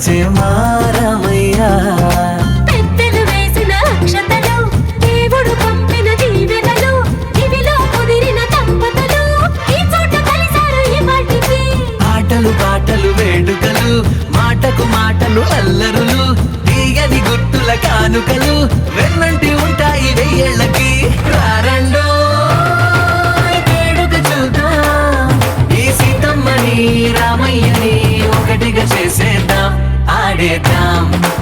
వచ్చే మా రామయ్య పెద్దలు వేసిన అక్షతలు దేవుడు పంపిన దీవెనలు ఇవిలో కుదిరిన దంపతులు ఈ చోట కలిసారు ఈ వాటికి ఆటలు పాటలు వేడుకలు మాటకు మాటలు అల్లరులు తీయని గుర్తుల కానుకలు వెన్నంటి रे दाम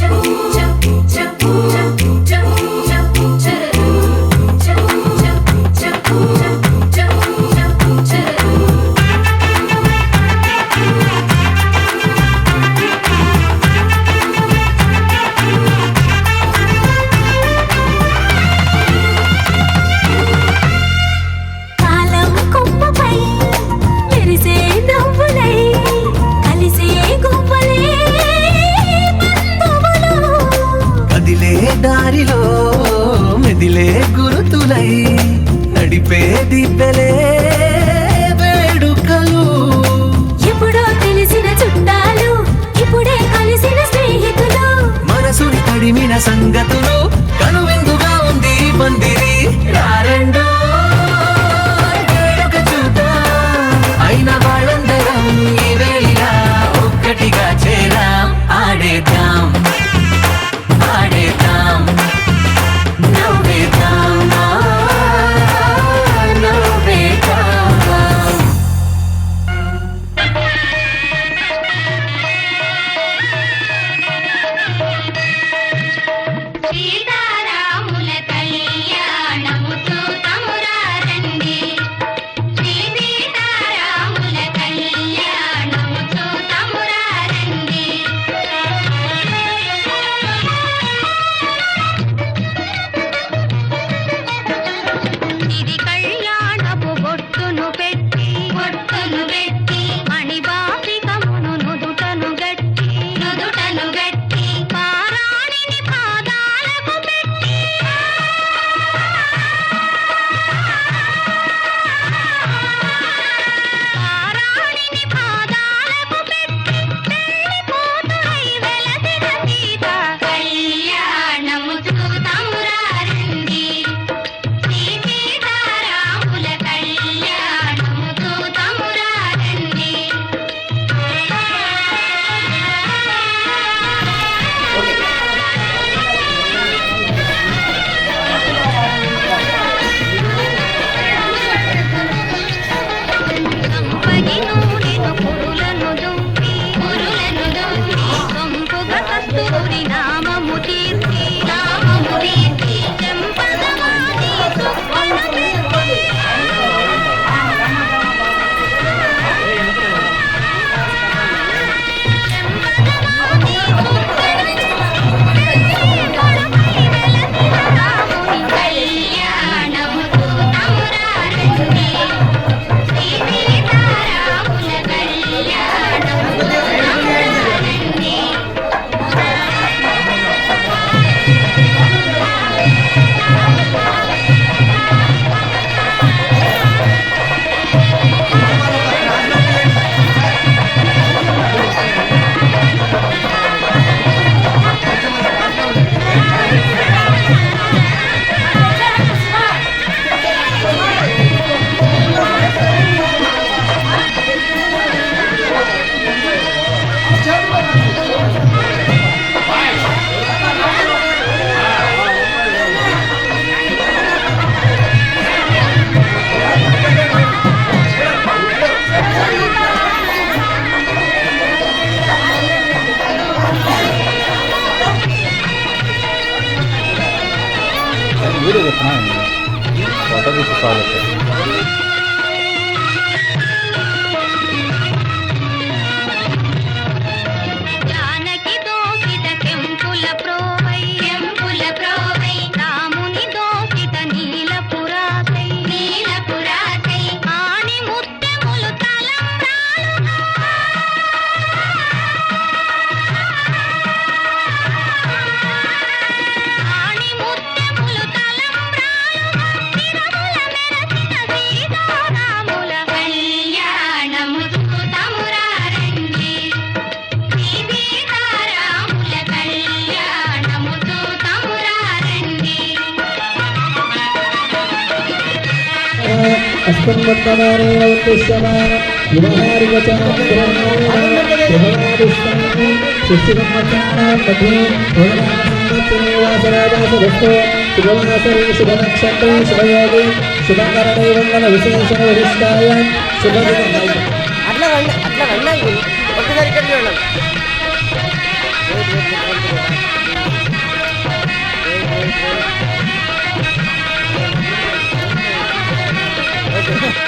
Ooh. సంగతులు வீடியோ எத்தனா எனக்கு வசதிக்கு சாதிச்சு అష్టమత్తనారాయణ ఉద్దేశ్యమ వ్యవహారిక శుభనక్షత్ర శుభయోగి శుభకరణై వందన విశేషణ వరిష్టాయ శుభ అట్లా అట్లా ఒకసారి ఇక్కడ చూడండి Yeah.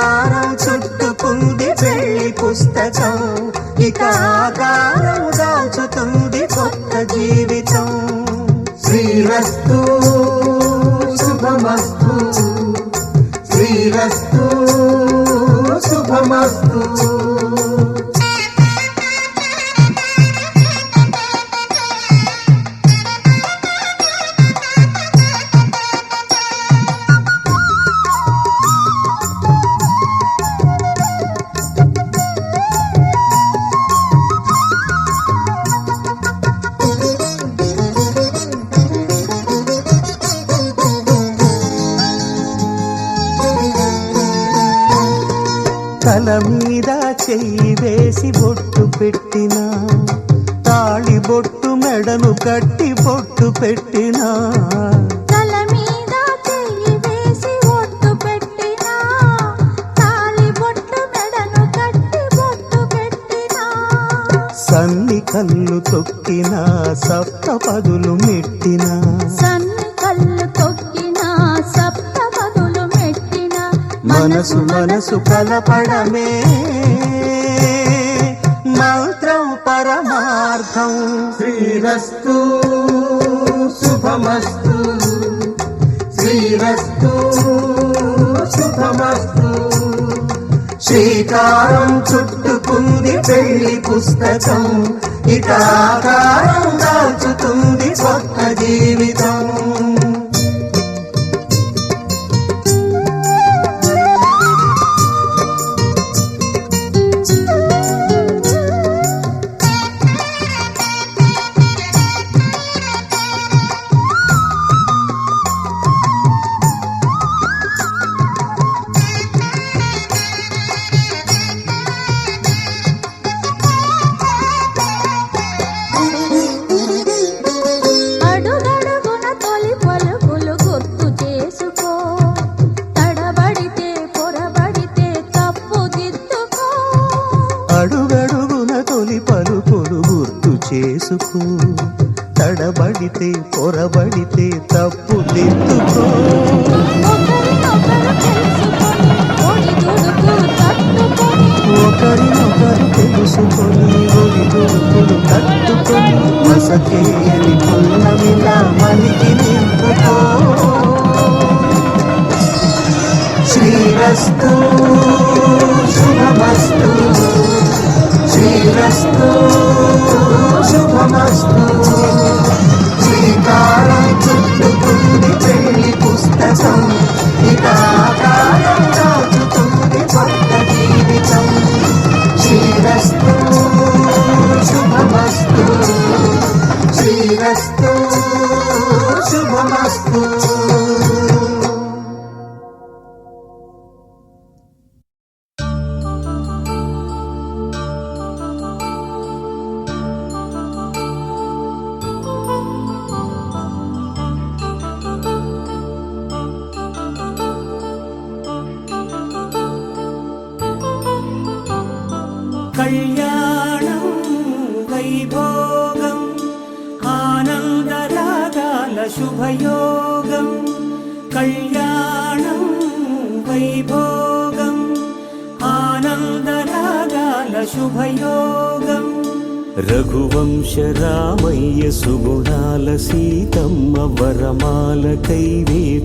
శ్రీకారం చుట్టుకుంది చెల్లి పుస్తకం. ఇక ఆకారం దాచుతుంది కొత్త జీవితం. శ్రీరస్తు కట్టి బొట్టు పెట్టినా. తల మీద చెయ్యి వేసి ఒట్టు పెట్టినా. తాళి బొట్టు మెడను కట్టి బొట్టు పెట్టినా. సన్ని కళ్ళు తొక్కిన సప్త పదులు మెట్టిన. సన్ని కళ్ళు తొక్కినా సప్త పదులు మెట్టినా. మనసు మనసు కలపడమే. శ్రీరస్తు శుభమస్తు. శ్రీరస్తు శుభమస్తు. శ్రీకారం చుట్టుకుంది పెళ్ళి పుస్తకం. ఇక దాచుతుంది కొత్త జీవితం.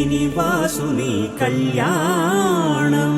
శ్రీనివాసుని కళ్యాణం.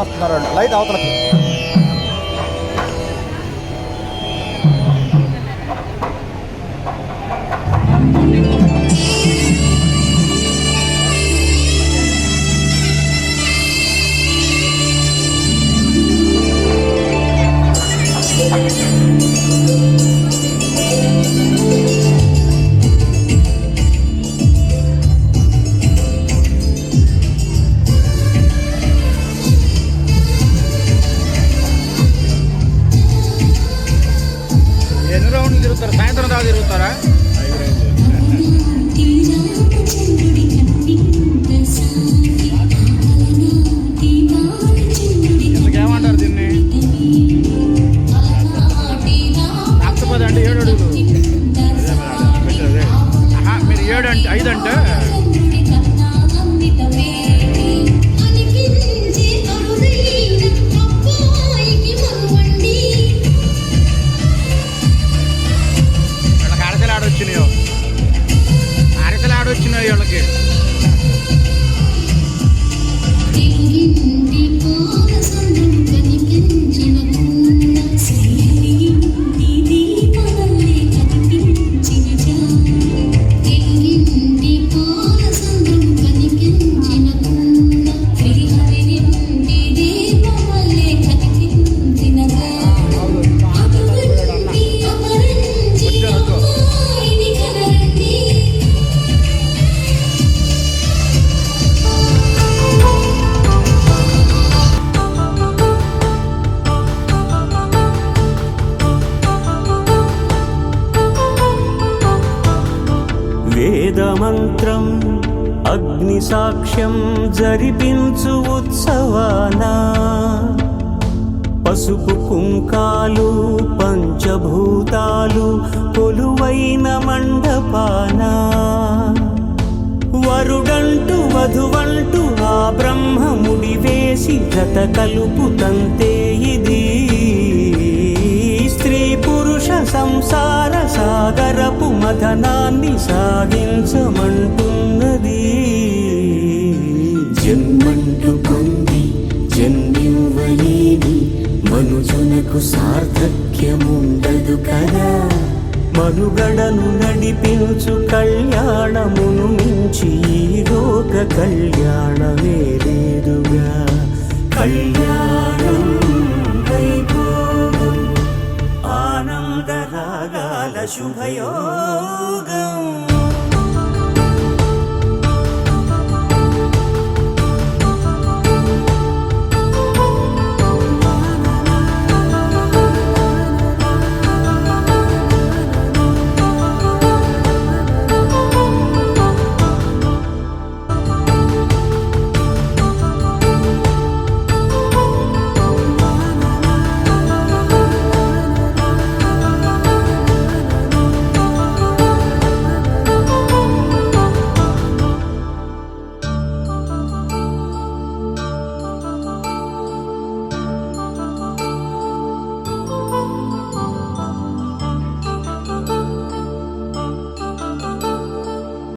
వస్తున్నారు లైట్ అవతలకి. అంటూ ఆ బ్రహ్మముడి వేసి జత కలుపుతంతే ఇది. స్త్రీ పురుష సంసార సాగరపు మథనాన్ని సాగించమంటున్నది. జన్మంటు పొంది జన్మివ్వలేని మనుజునకు సార్థక్యముండదు కదా. మనుగడను నడిపించు కళ్యాణమును మించి ఈ లోక కళ్యాణమే లేదుగా కళ్యాణం వైభోగం ఆనందరాగాల శుభయోగం.